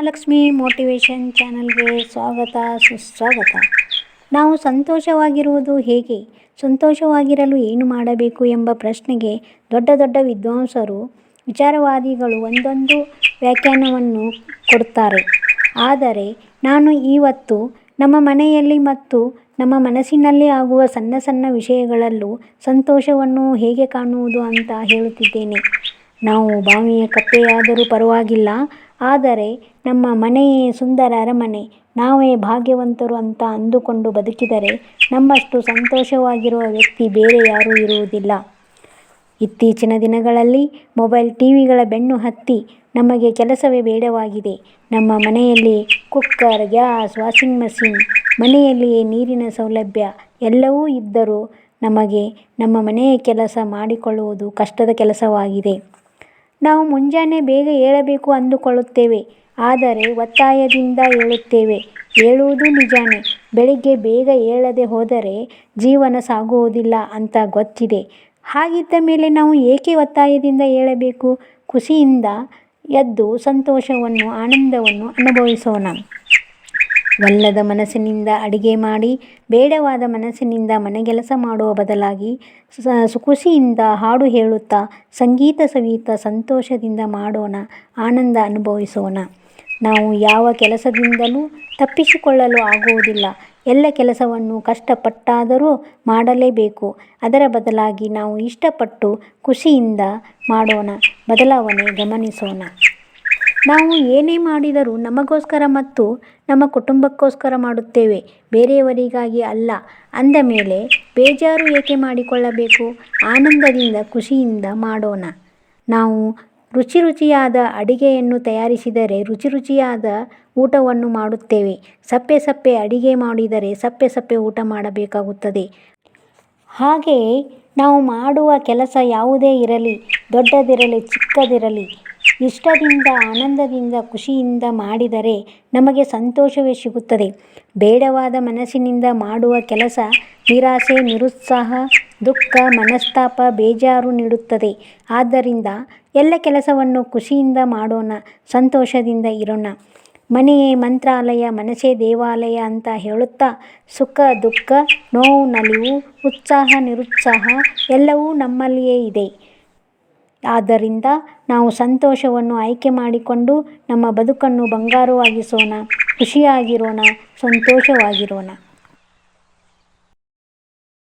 Mahalakshmi motivation ಚಾನಲ್ಗೆ ಸ್ವಾಗತ, ಸುಸ್ವಾಗತ. ನಾವು ಸಂತೋಷವಾಗಿರುವುದು ಹೇಗೆ? ಸಂತೋಷವಾಗಿರಲು ಏನು ಮಾಡಬೇಕು ಎಂಬ ಪ್ರಶ್ನೆಗೆ ದೊಡ್ಡ ದೊಡ್ಡ ವಿದ್ವಾಂಸರು, ವಿಚಾರವಾದಿಗಳು ಒಂದೊಂದು ವ್ಯಾಖ್ಯಾನವನ್ನು ಕೊಡುತ್ತಾರೆ ಆದರೆ ನಾನು ಇವತ್ತು ನಮ್ಮ ಮನೆಯಲ್ಲಿ ಮತ್ತು ನಮ್ಮ ಮನಸ್ಸಿನಲ್ಲಿ ಆಗುವ ಸಣ್ಣ ಸಣ್ಣ ವಿಷಯಗಳಲ್ಲೂ ಸಂತೋಷವನ್ನು ಹೇಗೆ ಕಾಣುವುದು ಅಂತ ಹೇಳುತ್ತಿದ್ದೇನೆ. ನಾವು ಬಾವಿಯ ಕಪ್ಪೆಯಾದರೂ ಪರವಾಗಿಲ್ಲ ಆದರೆ ನಮ್ಮ ಮನೆಯೇ ಸುಂದರ ಅರಮನೆ, ನಾವೇ ಭಾಗ್ಯವಂತರು ಅಂತ ಅಂದುಕೊಂಡು ಬದುಕಿದರೆ ನಮ್ಮಷ್ಟು ಸಂತೋಷವಾಗಿರುವ ವ್ಯಕ್ತಿ ಬೇರೆ ಯಾರೂ ಇರುವುದಿಲ್ಲ. ಇತ್ತೀಚಿನ ದಿನಗಳಲ್ಲಿ ಮೊಬೈಲ್ ಟಿವಿಗಳ ಬೆನ್ನು ಹತ್ತಿ ನಮಗೆ ಕೆಲಸವೇ ಬೇಡವಾಗಿದೆ. ನಮ್ಮ ಮನೆಯಲ್ಲಿ ಕುಕ್ಕರ್, ಗ್ಯಾಸ್, ವಾಷಿಂಗ್ ಮಷಿನ್, ಮನೆಯಲ್ಲಿಯೇ ನೀರಿನ ಸೌಲಭ್ಯ ಎಲ್ಲವೂ ಇದ್ದರೂ ನಮಗೆ ನಮ್ಮ ಮನೆಯ ಕೆಲಸ ಮಾಡಿಕೊಳ್ಳುವುದು ಕಷ್ಟದ ಕೆಲಸವಾಗಿದೆ. ನಾವು ಮುಂಜಾನೆ ಬೇಗ ಏಳಬೇಕು ಅಂದುಕೊಳ್ಳುತ್ತೇವೆ, ಆದರೆ ಒತ್ತಾಯದಿಂದ ಏಳುತ್ತೇವೆ. ಏಳುವುದು ನಿಜಾನೇ. ಬೆಳಿಗ್ಗೆ ಬೇಗ ಏಳದೆ ಹೋದರೆ ಜೀವನ ಸಾಗುವುದಿಲ್ಲ ಅಂತ ಗೊತ್ತಿದೆ. ಹಾಗಿದ್ದ ಮೇಲೆ ನಾವು ಏಕೆ ಒತ್ತಾಯದಿಂದ ಏಳಬೇಕು? ಖುಷಿಯಿಂದ ಎದ್ದು ಸಂತೋಷವನ್ನು, ಆನಂದವನ್ನು ಅನುಭವಿಸೋಣ. ಒಲ್ಲದ ಮನಸ್ಸಿನಿಂದ ಅಡಿಗೆ ಮಾಡಿ, ಬೇಡವಾದ ಮನಸ್ಸಿನಿಂದ ಮನೆಗೆಲಸ ಮಾಡುವ ಬದಲಾಗಿ ಖುಷಿಯಿಂದ ಹಾಡು ಹೇಳುತ್ತಾ, ಸಂಗೀತ ಸವೀತ ಸಂತೋಷದಿಂದ ಮಾಡೋಣ, ಆನಂದ ಅನುಭವಿಸೋಣ. ನಾವು ಯಾವ ಕೆಲಸದಿಂದಲೂ ತಪ್ಪಿಸಿಕೊಳ್ಳಲು ಆಗುವುದಿಲ್ಲ. ಎಲ್ಲ ಕೆಲಸವನ್ನು ಕಷ್ಟಪಟ್ಟಾದರೂ ಮಾಡಲೇಬೇಕು. ಅದರ ಬದಲಾಗಿ ನಾವು ಇಷ್ಟಪಟ್ಟು ಖುಷಿಯಿಂದ ಮಾಡೋಣ, ಬದಲಾವಣೆ ಗಮನಿಸೋಣ. ನಾವು ಏನೇ ಮಾಡಿದರೂ ನಮಗೋಸ್ಕರ ಮತ್ತು ನಮ್ಮ ಕುಟುಂಬಕ್ಕೋಸ್ಕರ ಮಾಡುತ್ತೇವೆ, ಬೇರೆಯವರಿಗಾಗಿ ಅಲ್ಲ. ಅಂದ ಮೇಲೆ ಬೇಜಾರು ಏಕೆ ಮಾಡಿಕೊಳ್ಳಬೇಕು? ಆನಂದದಿಂದ, ಖುಷಿಯಿಂದ ಮಾಡೋಣ. ನಾವು ರುಚಿ ರುಚಿಯಾದ ಅಡಿಗೆಯನ್ನು ತಯಾರಿಸಿದರೆ ರುಚಿ ರುಚಿಯಾದ ಊಟವನ್ನು ಮಾಡುತ್ತೇವೆ. ಸಪ್ಪೆ ಸಪ್ಪೆ ಅಡಿಗೆ ಮಾಡಿದರೆ ಸಪ್ಪೆ ಸಪ್ಪೆ ಊಟ ಮಾಡಬೇಕಾಗುತ್ತದೆ. ಹಾಗೆಯೇ ನಾವು ಮಾಡುವ ಕೆಲಸ ಯಾವುದೇ ಇರಲಿ, ದೊಡ್ಡದಿರಲಿ, ಚಿಕ್ಕದಿರಲಿ ಇಷ್ಟದಿಂದ, ಆನಂದದಿಂದ, ಖುಷಿಯಿಂದ ಮಾಡಿದರೆ ನಮಗೆ ಸಂತೋಷವೇ ಸಿಗುತ್ತದೆ. ಬೇಡವಾದ ಮನಸ್ಸಿನಿಂದ ಮಾಡುವ ಕೆಲಸ ನಿರಾಸೆ, ನಿರುತ್ಸಾಹ, ದುಃಖ, ಮನಸ್ತಾಪ, ಬೇಜಾರು ನೀಡುತ್ತದೆ. ಆದ್ದರಿಂದ ಎಲ್ಲ ಕೆಲಸವನ್ನು ಖುಷಿಯಿಂದ ಮಾಡೋಣ, ಸಂತೋಷದಿಂದ ಇರೋಣ. ಮನೆಯೇ ಮಂತ್ರಾಲಯ, ಮನಸ್ಸೇ ದೇವಾಲಯ ಅಂತ ಹೇಳುತ್ತಾ ಸುಖ, ದುಃಖ, ನೋವು, ನಲಿವು, ಉತ್ಸಾಹ, ನಿರುತ್ಸಾಹ ಎಲ್ಲವೂ ನಮ್ಮಲ್ಲಿಯೇ ಇದೆ. ಆದ್ದರಿಂದ ನಾವು ಸಂತೋಷವನ್ನು ಆಯ್ಕೆ ಮಾಡಿಕೊಂಡು ನಮ್ಮ ಬದುಕನ್ನು ಬಂಗಾರವಾಗಿಸೋಣ ಖುಷಿಯಾಗಿರೋಣ ಸಂತೋಷವಾಗಿರೋಣ.